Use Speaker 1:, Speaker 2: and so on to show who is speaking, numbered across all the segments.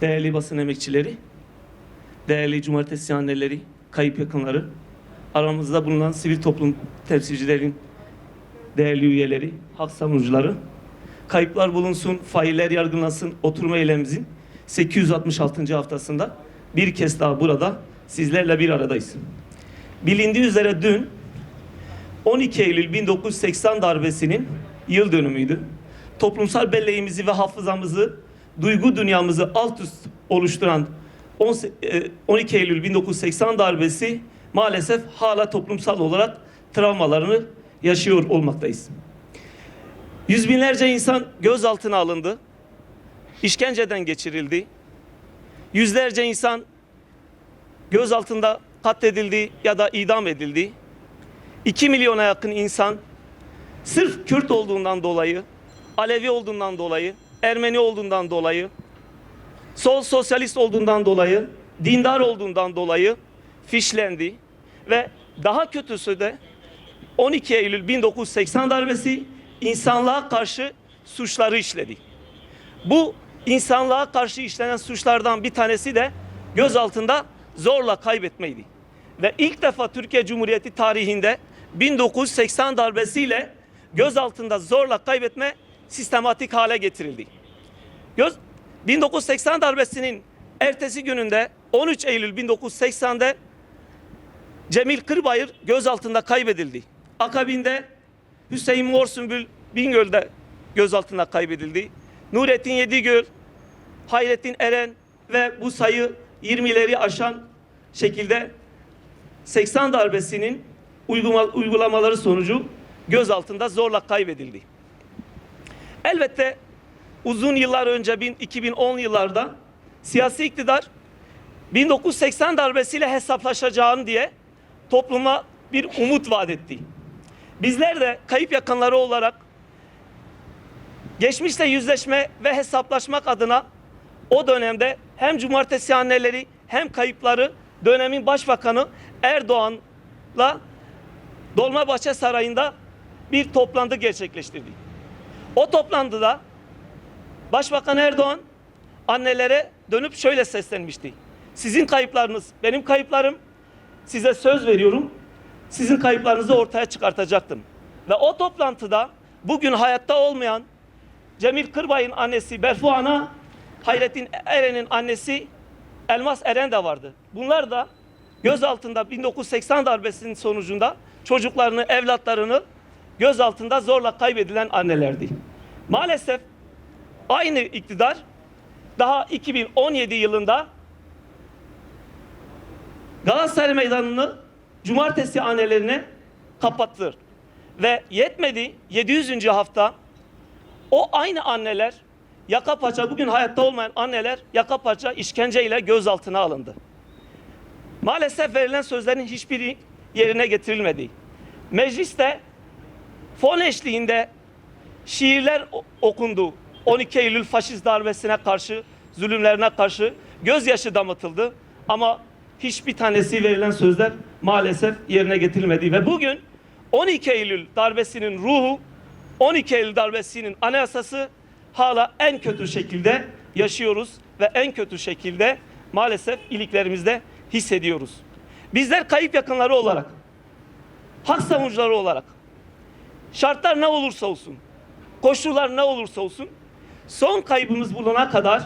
Speaker 1: Değerli basın emekçileri, değerli cumartesi anneleri, kayıp yakınları, aramızda bulunan sivil toplum temsilcilerin değerli üyeleri, hak savunucuları, kayıplar bulunsun, failler yargılansın oturma eylemimizin 866. haftasında bir kez daha burada sizlerle bir aradayız. Bilindiği üzere dün 12 Eylül 1980 darbesinin yıl dönümüydü. Toplumsal belleğimizi ve hafızamızı, duygu dünyamızı alt üst oluşturan 10 e, 12 Eylül 1980 darbesi maalesef hala toplumsal olarak travmalarını yaşıyor olmaktayız. Yüz binlerce insan gözaltına alındı, işkenceden geçirildi. Yüzlerce insan gözaltında katledildi ya da idam edildi. 2 milyona yakın insan sırf Kürt olduğundan dolayı, Alevi olduğundan dolayı, Ermeni olduğundan dolayı, sol sosyalist olduğundan dolayı, dindar olduğundan dolayı fişlendi ve daha kötüsü de 12 Eylül 1980 darbesi insanlığa karşı suçları işledi. Bu insanlığa karşı işlenen suçlardan bir tanesi de gözaltında zorla kaybetmeydi. Ve ilk defa Türkiye Cumhuriyeti tarihinde 1980 darbesiyle gözaltında zorla kaybetme sistematik hale getirildi. Göz 1980 darbesinin ertesi gününde 13 Eylül 1980'de Cemil Kırbayır gözaltında kaybedildi. Akabinde Hüseyin Morsümbül Bingöl'de gözaltında kaybedildi. Nurettin Yedigöl, Hayrettin Eren ve bu sayı 20'leri aşan şekilde 80 darbesinin uygulama- uygulamaları sonucu gözaltında zorla kaybedildi. Elbette uzun yıllar önce bin- 2010 yıllarda siyasi iktidar 1980 darbesiyle hesaplaşacağını diye topluma bir umut vaat etti. Bizler de kayıp yakınları olarak geçmişle yüzleşme ve hesaplaşmak adına o dönemde hem cumartesi anneleri hem kayıpları dönemin başbakanı Erdoğan'la Dolmabahçe Sarayı'nda bir toplantı gerçekleştirdi. O toplantıda Başbakan Erdoğan annelere dönüp şöyle seslenmişti. Sizin kayıplarınız benim kayıplarım. Size söz veriyorum. Sizin kayıplarınızı ortaya çıkartacaktım. Ve o toplantıda bugün hayatta olmayan Cemil Kırbay'ın annesi Berfu Ana, Hayrettin Eren'in annesi Elmas Eren de vardı. Bunlar da gözaltında 1980 darbesinin sonucunda çocuklarını, evlatlarını gözaltında zorla kaybedilen annelerdi. Maalesef aynı iktidar daha 2017 yılında Galatasaray Meydanı'nı cumartesi annelerine kapattı. Ve yetmedi 700. hafta o aynı anneler yaka paça bugün hayatta olmayan anneler yaka paça işkenceyle gözaltına alındı. Maalesef verilen sözlerin hiçbiri yerine getirilmedi. Mecliste fon eşliğinde şiirler okundu. 12 Eylül faşist darbesine karşı, zulümlerine karşı gözyaşı damıtıldı. Ama hiçbir tanesi verilen sözler maalesef yerine getirilmedi. Ve bugün 12 Eylül darbesinin ruhu, 12 Eylül darbesinin anayasası hala en kötü şekilde yaşıyoruz ve en kötü şekilde maalesef iliklerimizde hissediyoruz. Bizler kayıp yakınları olarak, hak savunucuları olarak şartlar ne olursa olsun, koşullar ne olursa olsun son kaybımız bulana kadar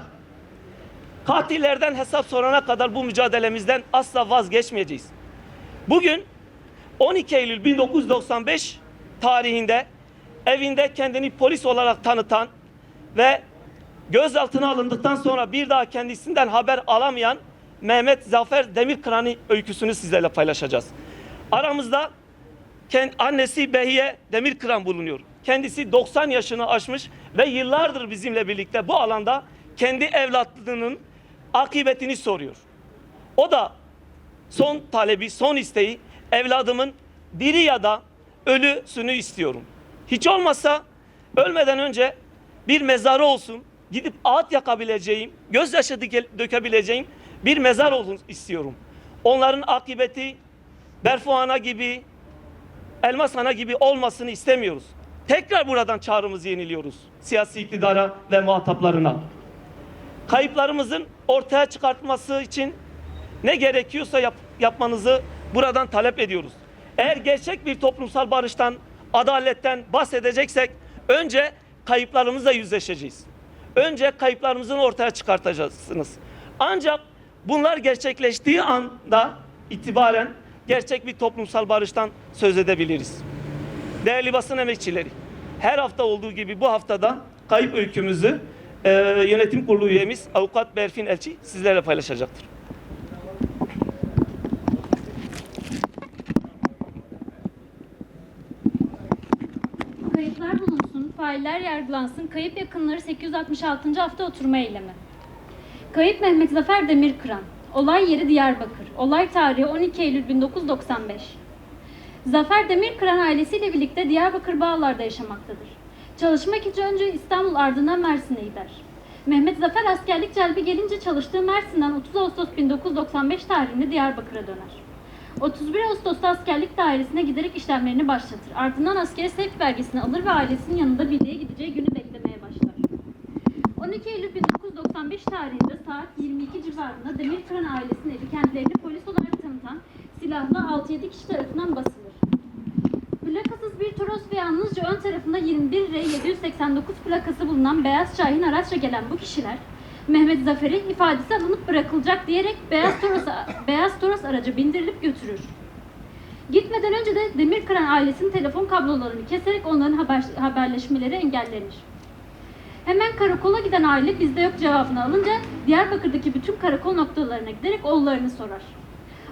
Speaker 1: katillerden hesap sorana kadar bu mücadelemizden asla vazgeçmeyeceğiz. Bugün 12 Eylül 1995 tarihinde evinde kendini polis olarak tanıtan ve gözaltına alındıktan sonra bir daha kendisinden haber alamayan Mehmet Zafer Demirkıran'ın öyküsünü sizlerle paylaşacağız. Aramızda annesi Behiye Demirkıran bulunuyor. Kendisi 90 yaşını aşmış ve yıllardır bizimle birlikte bu alanda kendi evlatlığının akıbetini soruyor. O da son talebi, son isteği evladımın diri ya da ölüsünü istiyorum. Hiç olmazsa ölmeden önce bir mezarı olsun. Gidip ağıt yakabileceğim, gözyaşı dökebileceğim bir mezar olsun istiyorum. Onların akıbeti Berfuana gibi, Elmas Ana gibi olmasını istemiyoruz. Tekrar buradan çağrımızı yeniliyoruz siyasi iktidara ve muhataplarına. Kayıplarımızın ortaya çıkartması için ne gerekiyorsa yap- yapmanızı buradan talep ediyoruz. Eğer gerçek bir toplumsal barıştan, adaletten bahsedeceksek önce kayıplarımızla yüzleşeceğiz. Önce kayıplarımızın ortaya çıkartacaksınız. Ancak bunlar gerçekleştiği anda itibaren gerçek bir toplumsal barıştan söz edebiliriz. Değerli basın emekçileri, her hafta olduğu gibi bu haftada kayıp öykümüzü e, yönetim kurulu üyemiz Avukat Berfin Elçi sizlerle paylaşacaktır.
Speaker 2: Kayıtlar bulunsun, failler yargılansın, kayıp yakınları 866. hafta oturma eylemi. Kayıp Mehmet Zafer Demirkıran. Olay yeri Diyarbakır. Olay tarihi 12 Eylül 1995. Zafer Demirkıran ailesiyle birlikte Diyarbakır Bağlar'da yaşamaktadır. Çalışmak için önce İstanbul ardından Mersin'e gider. Mehmet Zafer askerlik celbi gelince çalıştığı Mersin'den 30 Ağustos 1995 tarihinde Diyarbakır'a döner. 31 Ağustos'ta askerlik dairesine giderek işlemlerini başlatır. Ardından askeri sevk belgesini alır ve ailesinin yanında birliğe gideceği günü beklemeye başlar. 12 Eylül 1995 tarihinde saat 22 civarında Demirkıran ailesinin evi kendilerini polis olarak tanıtan silahlı 6-7 kişi tarafından basılır. Plakasız bir Toros ve yalnızca ön tarafında 21 R 789 plakası bulunan Beyaz Şahin araçla gelen bu kişiler Mehmet Zafer'i ifadesi alınıp bırakılacak diyerek Beyaz Toros, Beyaz Toros araca bindirilip götürür. Gitmeden önce de Demirkıran ailesinin telefon kablolarını keserek onların haber, haberleşmeleri engellenir. Hemen karakola giden aile bizde yok cevabını alınca Diyarbakır'daki bütün karakol noktalarına giderek oğullarını sorar.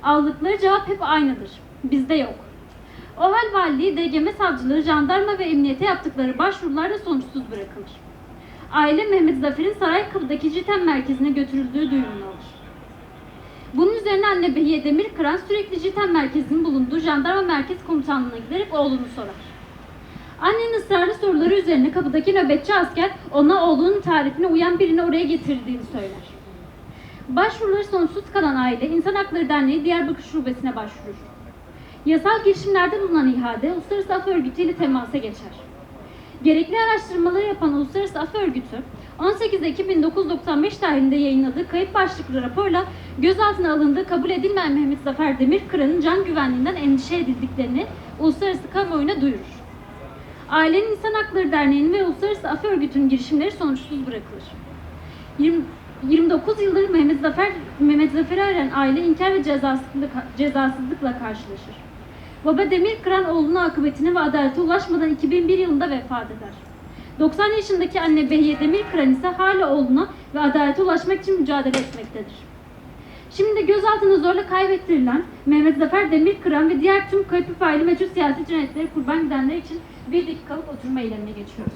Speaker 2: Aldıkları cevap hep aynıdır. Bizde yok. O hal valiliği, DGM savcıları, jandarma ve emniyete yaptıkları başvurularla sonuçsuz bırakılır. Aile Mehmet Zafer'in Saraykılı'daki JITEM merkezine götürüldüğü duyumunu alır. Bunun üzerine anne Behiye Demirkıran sürekli JITEM merkezinin bulunduğu jandarma merkez komutanlığına giderek oğlunu sorar. Annenin ısrarlı soruları üzerine kapıdaki nöbetçi asker ona oğlunun tarifine uyan birini oraya getirdiğini söyler. Başvuruları sonuçsuz kalan aile İnsan Hakları Derneği Diyarbakır Şubesi'ne başvurur. Yasal girişimlerde bulunan ihade Uluslararası Af Örgütü ile temasa geçer. Gerekli araştırmaları yapan Uluslararası Af Örgütü 18 Ekim 1995 tarihinde yayınladığı kayıp başlıklı raporla gözaltına alındığı kabul edilmeyen Mehmet Zafer Demirkıran'ın can güvenliğinden endişe edildiklerini uluslararası kamuoyuna duyurur. Ailenin İnsan Hakları Derneği'nin ve Uluslararası Af Örgütü'nün girişimleri sonuçsuz bırakılır. 20 29 yıldır Mehmet Zafer Mehmet Zafer'i arayan aile inkar ve cezasızlık, cezasızlıkla karşılaşır. Baba Demirkıran oğlunun akıbetine ve adalete ulaşmadan 2001 yılında vefat eder. 90 yaşındaki anne Behiye Demirkıran ise hala oğluna ve adalete ulaşmak için mücadele etmektedir. Şimdi de gözaltına zorla kaybettirilen Mehmet Zafer Demirkıran ve diğer tüm kayıp faili meçhul siyasi cinayetleri kurban gidenler için bir dakikalık oturma eylemine geçiyoruz.